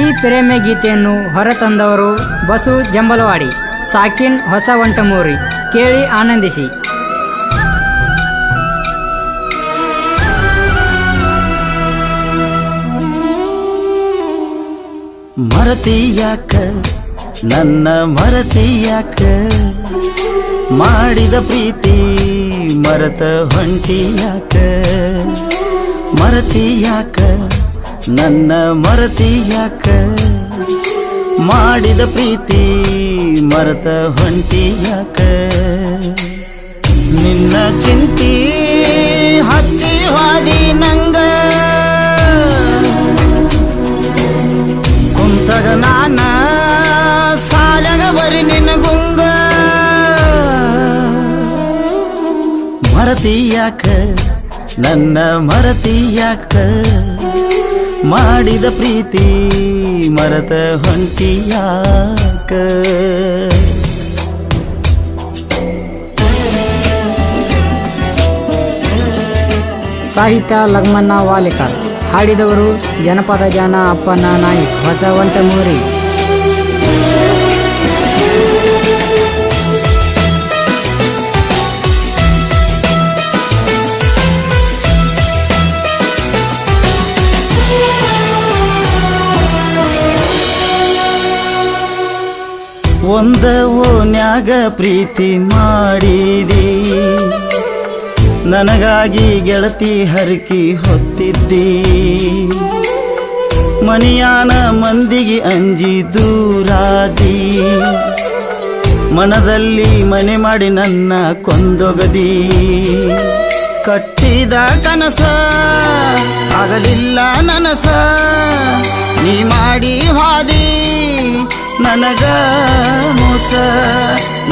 ಈ ಪ್ರೇಮ ಗೀತೆಯನ್ನು ಹೊರತಂದವರು ಬಸು ಜಂಬಲವಾಡಿ, ಸಾಕಿನ್ ಹೊಸ ವಂಟಮೂರಿ ಕೇಳಿ ಆನಂದಿಸಿ. ಮರತಿಯಾಕ, ನನ್ನ ಮರತಿಯಾಕ ಮಾಡಿದ ಪ್ರೀತಿ ಮರತ ಹೊಂಟಿಯಾಕ. ಮರತಿಯಾಕ ನನ್ನ ಮರತಿಯಾಕ ಮಾಡಿದ ಪ್ರೀತಿ ಮರತ ಹೊಂಟಿಯಾಕ ನಿನ್ನ ಚಿಂತಿ ಹಚ್ಚಿ ಹಾದಿ ನಂಗ. ಕುಂತಗ ನಾನ ಸಾಲಗ ಬರಿ ನಿನ್ನ ಗುಂಗ. ಮರತಿಯಾಕ ನನ್ನ ಮರತಿಯಾಕ ಮಾಡಿದ ಪ್ರೀತಿ ಮರತ ಹೊಂಟಿಯಾಕ? ಸಾಹಿತ್ಯ ಲಗ್ಮನ್ನ ವಾಲಿಕರ್. ಹಾಡಿದವರು ಜನಪದ ಜಾನ ಅಪ್ಪನ ನಾಯಕ್. ಹೊಸವಂತ ವಂಟಮೂರಿ ಒಂದ ಓನ್ಯಾಗ ಪ್ರೀತಿ ಮಾಡಿದಿ. ನನಗಾಗಿ ಗೆಳತಿ ಹರಕಿ ಹೊತ್ತಿದ್ದಿ. ಮನಿಯಾನ ಮಂದಿಗೆ ಅಂಜಿ ದೂರಾದಿ. ಮನದಲ್ಲಿ ಮನೆ ಮಾಡಿ ನನ್ನ ಕೊಂದೊಗದಿ. ಕಟ್ಟಿದ ಕನಸ ಆಗಲಿಲ್ಲ ನನಸ. ನೀ ಮಾಡಿ ಹಾದಿ ನನಗ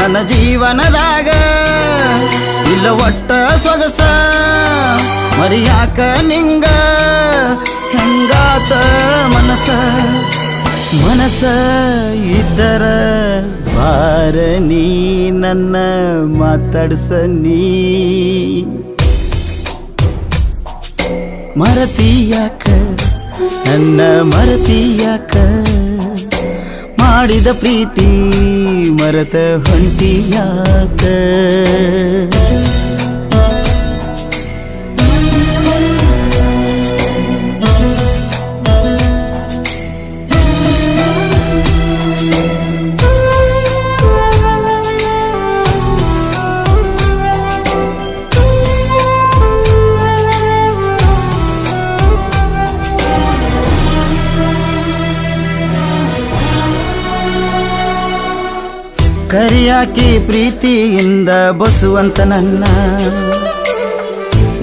ನನ್ನ ಜೀವನದಾಗ ಇಲ್ಲ ಒಟ್ಟ ಸೊಗಸ. ಮರಿಯಾಕ ನಿಂಗ ಹೆಂಗಾತ ಮನಸ? ಮನಸ ಇದ್ದರ ಬಾರ ನೀ ನನ್ನ ಮಾತಾಡ್ಸ ನೀ. ಮರತಿಯಾಕ, ನನ್ನ ಮರತಿಯಾಕ ಮಾಡಿದ ಪ್ರೀತಿ ಮರತ ಹೊಂಟಿಯಾಕ ಕರಿಯಾಕಿ ಪ್ರೀತಿಯಿಂದ ಬಸುವಂತ ನನ್ನ.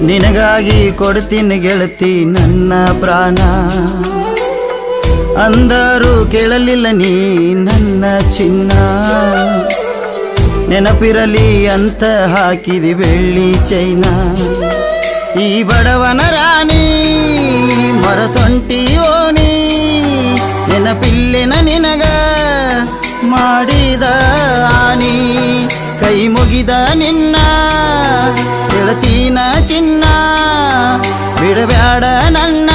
ನಿನಗಾಗಿ ಕೊಡ್ತೀನಿ ಗೆಳತಿ ನನ್ನ ಪ್ರಾಣ. ಅಂದರು ಕೇಳಲಿಲ್ಲ ನೀ ನನ್ನ ಚಿನ್ನ. ನೆನಪಿರಲಿ ಅಂತ ಹಾಕಿದಿ ಬೆಳ್ಳಿ ಚೈನ. ಈ ಬಡವನ ರಾಣಿ ಮರತೊಂಟಿ ಓಣಿ ನೆನಪಿಲ್ಲೆನ ನಿನಗ ಮಾಡಿದ ಕೈ ಮುಗಿದ ನಿನ್ನ, ಗೆಳತೀನ ಚಿನ್ನ, ಬಿಡಬ್ಯಾಡ ನನ್ನ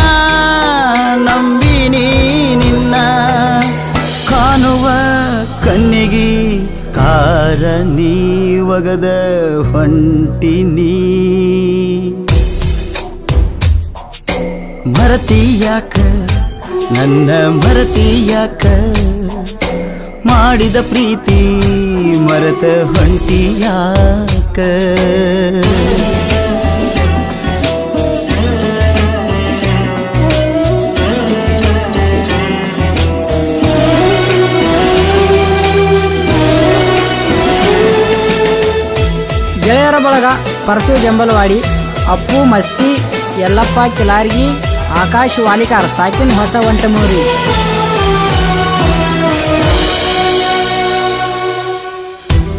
ನಂಬಿನಿ ನಿನ್ನ. ಕಾಣುವ ಕಣ್ಣಿಗೆ ಕಾರ ನೀ ಒಗದ ಹೊಂಟಿನಿ ಮರತಿಯಾಕ ನನ್ನ ಮರತಿಯಾಕ ಮಾಡಿದ ಪ್ರೀತಿ ಮರತ ಹೊಂಟಿಯಾಕ ಗೆಳೆಯರ ಬಳಗ ಪರಸು ಜಂಬಲವಾಡಿ, ಅಪ್ಪು, ಮಸ್ತಿ, ಯಲ್ಲಪ್ಪ, ಕಿಲಾರ್ಗಿ ಆಕಾಶ್ ವಾಲಿಕಾರ್ ಸಾಕಿನ್ ಹೊಸ ವಂಟಮೂರಿ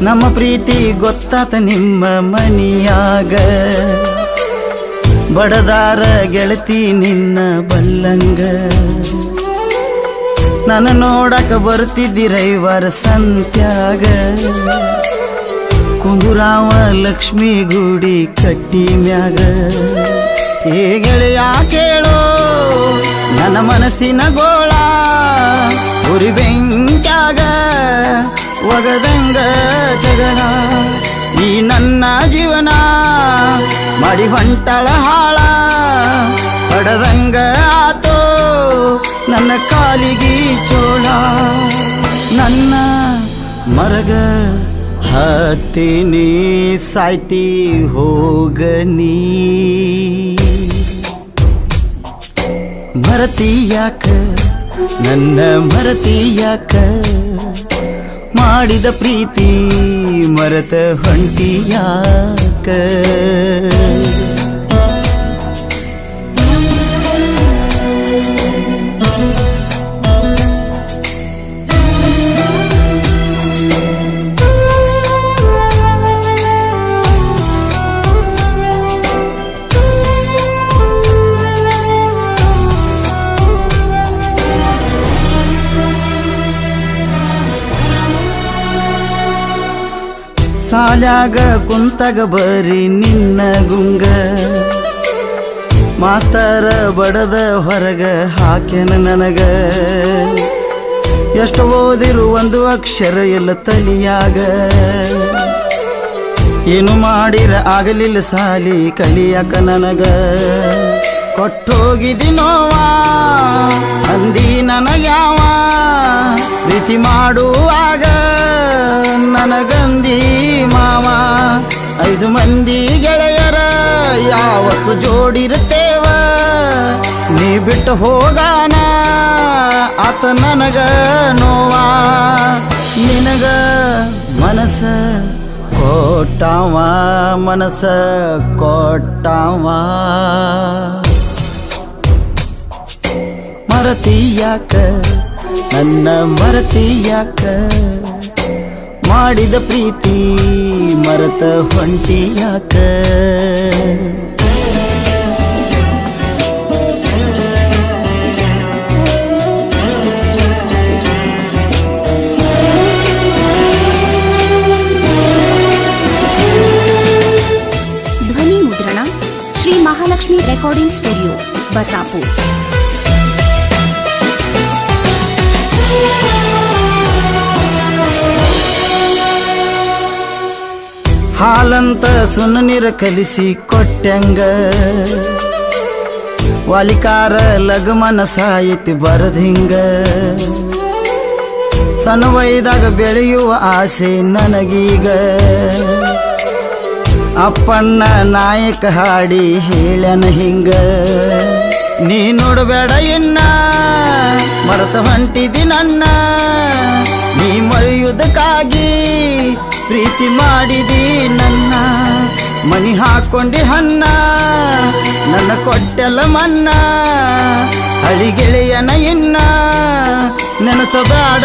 ನಮ್ಮ ಪ್ರೀತಿ ಗೊತ್ತಾತ ನಿಮ್ಮ ಮನಿಯಾಗ. ಬಡದಾರ ಗೆಳತಿ ನಿನ್ನ ಬಲ್ಲಂಗ. ನನ್ನ ನೋಡಕ ಬರ್ತಿದ್ದಿ ರೈವಾರ ಸಂತ್ಯಾಗ. ಕುಂದುರಾವ ಲಕ್ಷ್ಮಿ ಗುಡಿ ಕಟ್ಟಿ ಮ್ಯಾಗ. ಏ ಗೆಳೆಯ ಕೇಳೋ, ನನ್ನ ಮನಸ್ಸಿನ ಗೋಳ ಉರಿ ಬೆಂಕ್ಯಾಗ. ಒಗದಂಗ ಜಗಳ ಈ ನನ್ನ ಜೀವನ, ಮಾಡಿ ಹೊಂಟಳ ಹಾಳ. ಪಡದಂಗ ಆತೋ ನನ್ನ ಕಾಲಿಗಿ ಚೋಳ. ನನ್ನ ಮರಗ ಹತ್ತೀನಿ, ಸಾಯ್ತಿ ಹೋಗನಿ ಮರತಿಯಾಕ ನನ್ನ ಮರತಿಯಾಕ ಮಾಡಿದ ಪ್ರೀತಿ ಮರತ ಹೊಂಟಿಯಾಕ? ಸಾಲ್ಯಾಗ ಕುಂತಗ ಬರಿ ನಿನ್ನ ಗುಂಗ. ಮಾಸ್ತರ ಬಡದ ಹೊರಗ ಹಾಕ್ಯನ ನನಗ. ಎಷ್ಟು ಓದಿರು ಒಂದು ಅಕ್ಷರ ಎಲ್ಲ ತಲಿಯಾಗ. ಏನು ಮಾಡಿರ ಆಗಲಿಲ್ಲ ಸಾಲಿ ಕಲಿಯಾಕ ನನಗ. ಕೊಟ್ಟೋಗಿದಿ ನೋವಾ, ಅಂದಿ ನನಗ್ಯಾವ. ಪ್ರೀತಿ ಮಾಡುವಾಗ ನನಗಂದಿ ಮಾವ. ಐದು ಮಂದಿ ಗೆಳೆಯರ ಯಾವತ್ತು ಜೋಡಿರುತ್ತೇವ? ನೀ ಬಿಟ್ಟು ಹೋಗಾನ, ಆತ ನನಗ ನೋವಾ. ನಿನಗ ಮನಸ ಕೊಟ್ಟಾವ ಮನಸ ಕೊಟ್ಟಾವ. ಮರತಿಯಾಕ ನನ್ನ ಮರತಿಯಾಕ ಮಾಡಿದ ಪ್ರೀತಿ ಮರತ ಹೊಂಟಿಯಾಕ ಧ್ವನಿ ಮುದ್ರಣ ಶ್ರೀ ಮಹಾಲಕ್ಷ್ಮಿ ರೆಕಾರ್ಡಿಂಗ್ ಸ್ಟುಡಿಯೋ ಬಸಾಪುರ್. ಹಾಲಂತ ಸುಣ್ಣ ನೀರ ಕಲಿಸಿ ಕೊಟ್ಟಂಗ. ವಾಲಿಕಾರ ಲಗಮನ ಸಾಯಿತಿ ಬರದ್ ಹಿಂಗ. ಸಣ್ಣ ವಯದಾಗ ಬೆಳೆಯುವ ಆಸೆ ನನಗೀಗ. ಅಪ್ಪಣ್ಣ ನಾಯಕ ಹಾಡಿ ಹೇಳನ ಹಿಂಗ. ನೀ ನೋಡಬೇಡ ಇನ್ನ, ಮರತ ಹೊಂಟಿದಿ ನನ್ನ. ನೀ ಮರೆಯುವುದಕ್ಕಾಗಿ ಪ್ರೀತಿ ಮಾಡಿದಿ ನನ್ನ. ಮನಿ ಹಾಕೊಂಡಿ ಹನ್ನ ನನ್ನ ಕೊಟ್ಟೆಲ್ಲ ಮನ್ನ. ಅಳಿಗೆಳೆಯನ ಇನ್ನ ನೆನಸಬೇಡ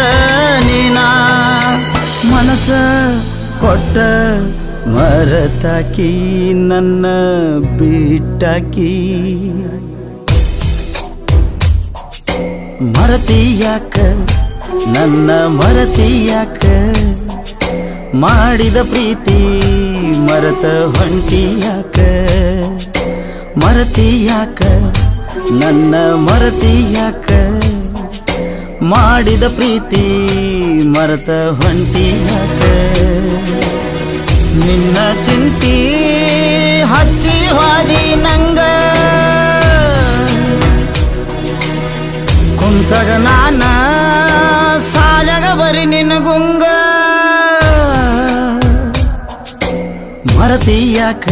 ನೀನ. ಮನಸ ಕೊಟ್ಟ ಮರತಾಕಿ, ನನ್ನ ಬಿಟ್ಟಾಕಿ ಮರತಿಯಾಕ ನನ್ನ ಮರತಿಯಾಕ ಮಾಡಿದ ಪ್ರೀತಿ ಮರತ ಹೊಂಟಿಯಾಕ ಮರತಿಯಾಕ ನನ್ನ ಮರತಿಯಾಕ ಮಾಡಿದ ಪ್ರೀತಿ ಮರತ ಹೊಂಟಿಯಾಕ ನಿನ್ನ ಚಿಂತಿ ಹಚ್ಚಿ ಹಾದಿ ನಂಗ. ಕುಂತಗ ನಾನ ಮರತಿಯಾಕ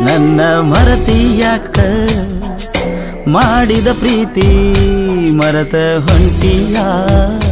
ನನ್ನ ಮರತಿಯಾಕ ಮಾಡಿದ ಪ್ರೀತಿ ಮರತ ಹೊಂಟಿಯಾಕ